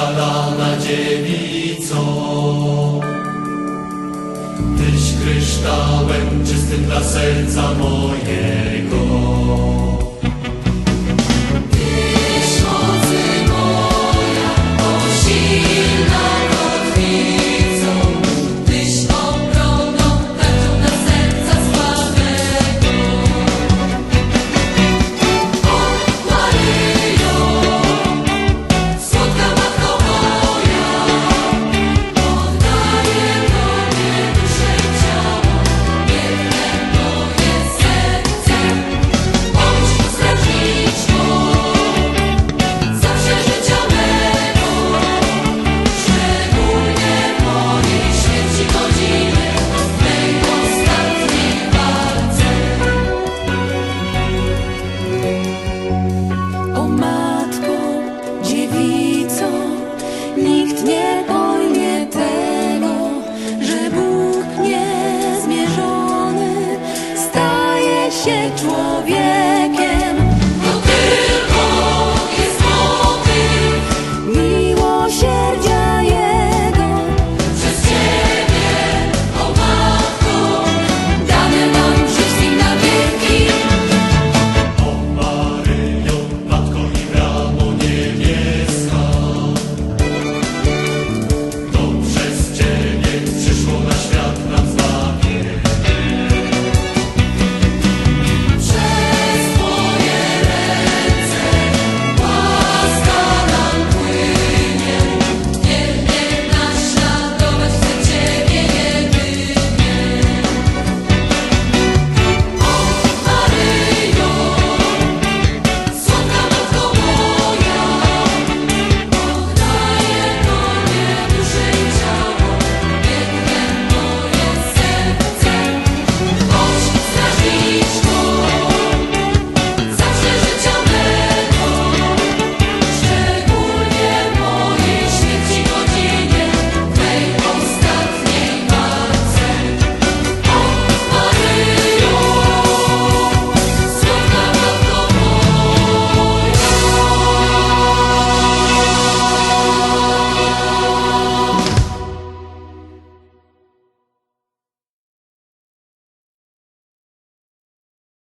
zakalana dziewico. Tyś kryształem czystym dla serca moje. się człowiek.